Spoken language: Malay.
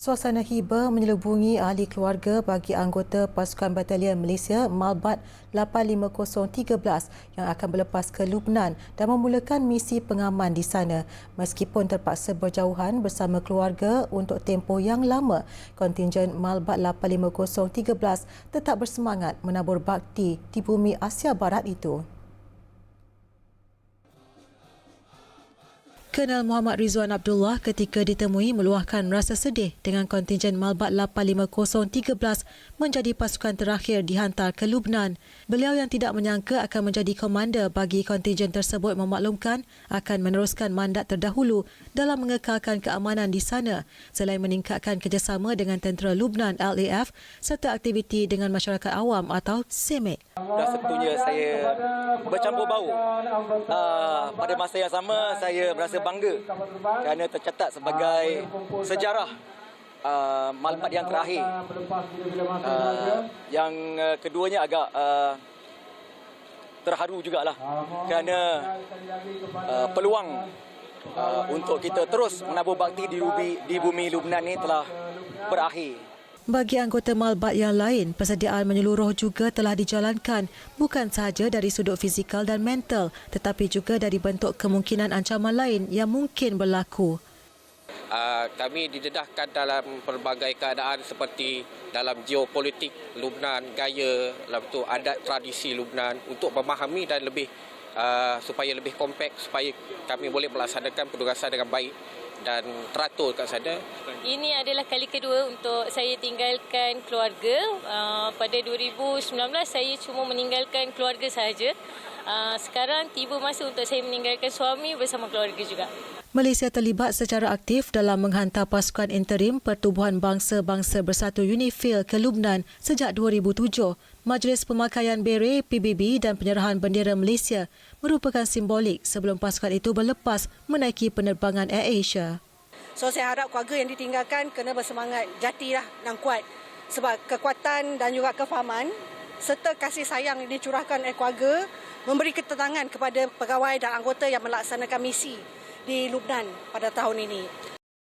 Suasana hibah menyelubungi ahli keluarga bagi anggota pasukan Batalion Malaysia Malbat 85013 yang akan berlepas ke Lubnan dan memulakan misi pengaman di sana. Meskipun terpaksa berjauhan bersama keluarga untuk tempoh yang lama, kontingen Malbat 85013 tetap bersemangat menabur bakti di bumi Asia Barat itu. Kenal Muhammad Rizwan Abdullah ketika ditemui meluahkan rasa sedih dengan kontingen Malbat 85013 menjadi pasukan terakhir dihantar ke Lubnan. Beliau yang tidak menyangka akan menjadi komander bagi kontingen tersebut memaklumkan akan meneruskan mandat terdahulu dalam mengekalkan keamanan di sana selain meningkatkan kerjasama dengan tentera Lubnan LAF serta aktiviti dengan masyarakat awam atau SEMEC. Dan sebetulnya saya bercampur bau. Uh, pada masa yang sama saya berasa bangga kerana tercatat sebagai sejarah uh, malpat yang terakhir. Uh, yang uh, keduanya agak uh, terharu jugalah kerana uh, peluang uh, untuk kita terus menabur bakti di bumi, di bumi Lubnan ini telah berakhir. Bagi anggota Malbat yang lain, persediaan menyeluruh juga telah dijalankan bukan sahaja dari sudut fizikal dan mental tetapi juga dari bentuk kemungkinan ancaman lain yang mungkin berlaku. Uh, kami didedahkan dalam pelbagai keadaan seperti dalam geopolitik Lubnan, gaya, tu adat tradisi Lubnan untuk memahami dan lebih uh, supaya lebih kompak supaya kami boleh melaksanakan penugasan dengan baik dan teratur kat sana. Ini adalah kali kedua untuk saya tinggalkan keluarga. Uh, pada 2019 saya cuma meninggalkan keluarga sahaja. Uh, sekarang tiba masa untuk saya meninggalkan suami bersama keluarga juga. Malaysia terlibat secara aktif dalam menghantar pasukan interim Pertubuhan Bangsa-Bangsa Bersatu UNIFIL ke Lubnan sejak 2007. Majlis Pemakaian Beret PBB dan penyerahan bendera Malaysia merupakan simbolik sebelum pasukan itu berlepas menaiki penerbangan Air Asia. So saya harap keluarga yang ditinggalkan kena bersemangat jatilah dan kuat sebab kekuatan dan juga kefahaman serta kasih sayang yang dicurahkan oleh keluarga memberi ketenangan kepada pegawai dan anggota yang melaksanakan misi di Lubnan pada tahun ini.